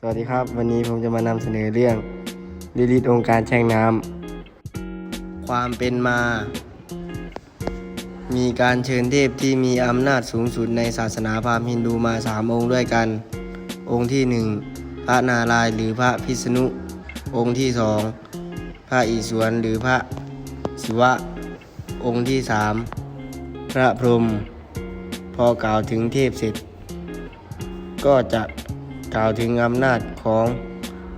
สวัสดีครับ วันนี้ผมจะมานำเสนอเรื่องลิลิตองค์การแช่งน้ำความเป็นมา มีการเชิญเทพที่มีอำนาจสูงสุดในศาสนาพราหมณ์ฮินดูมาสามองค์ด้วยกัน องค์ที่หนึ่งพระนารายณ์หรือพระพิษณุ องค์ที่สองพระอิศวรหรือพระศิวะ องค์ที่สามพระพรหมพอกล่าวถึงเทพเสร็จ ก็จะ กล่าวถึงอำนาจของ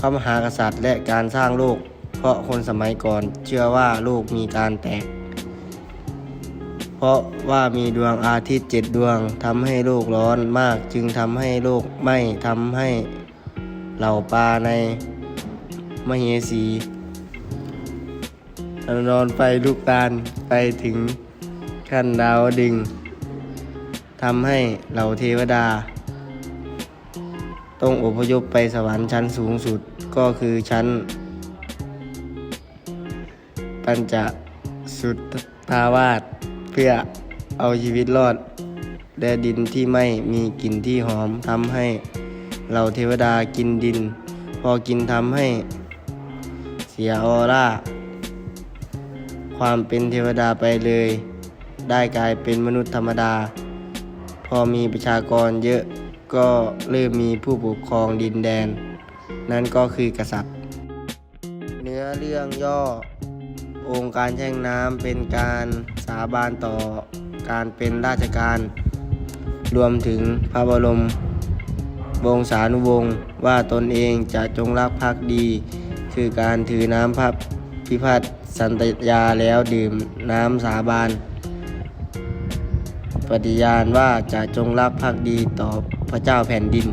พระมหากษัตริย์และการสร้างโลก เพราะคนสมัยก่อนเชื่อว่าโลกมีการแตก เพราะว่ามีดวงอาทิตย์เจ็ดดวงทำให้โลกร้อนมากจึงทำให้โลกไหม้ทำให้เหล่าปลาในมเหสีนอนไฟลุกตานไปถึงขั้นดาวดึงทำให้เหล่าเทวดา ต้องอพยพไปสวรรค์ชั้นสูงสุดก็คือชั้น ปัญจสุทธาวาสเพื่อเอาชีวิตรอดและดินที่ไม่มีกลิ่นที่หอมทำให้เราเทวดากินดิน พอกินทำให้เสียออร่า ความเป็นเทวดาไปเลย ได้กลายเป็นมนุษย์ธรรมดา พอมีประชากรเยอะ ก็เริ่มมีผู้ปกครองดินแดน นั่นก็คือกษัตริย์ เนื้อเรื่องย่อ องค์การแช่งน้ำเป็นการสาบานต่อการเป็นราชการ รวมถึงพระบรมวงศานุวงศ์ว่าตนเองจะจงรักภักดี คือการถือน้ำพระพิพัฒน์สันตยาแล้วดื่มน้ำสาบาน ปฏิญาณว่าจะจงรักภักดีต่อพระเจ้าแผ่นดิน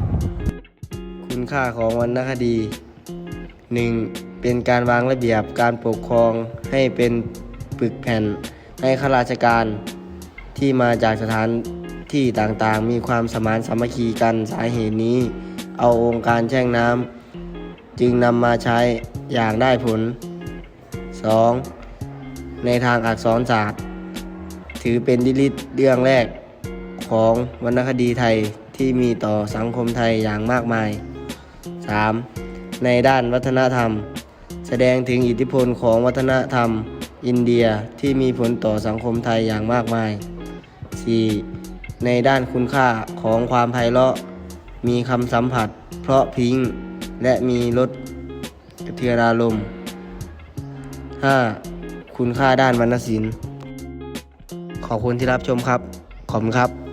คุณค่าของวรรณคดี 1. เป็นการวางระเบียบการปกครองให้เป็นปึกแผ่นให้ข้าราชการที่มาจากสถานที่ต่างๆ มีความสมานสามัคคีกันสาเหตุนี้ เอาองค์การแช่งน้ำจึงนำมาใช้อย่างได้ผล 2. ในทางอักษรศาสตร์ ถือเป็นดิลิตเรื่องแรกของวรรณคดีไทยที่มีต่อสังคมไทยอย่างมากมาย 3. ในด้านวัฒนธรรม แสดงถึงอิทธิพลของวัฒนธรรมอินเดียที่มีผลต่อสังคมไทยอย่างมากมาย 4. ในด้านคุณค่าของความไพเราะ มีคำสัมผัส เพราะพิงและมีรสกระเทือนอารมณ์ 5. คุณค่าด้านวรรณศิลป์ ขอบคุณที่รับชมครับ ขอบคุณครับ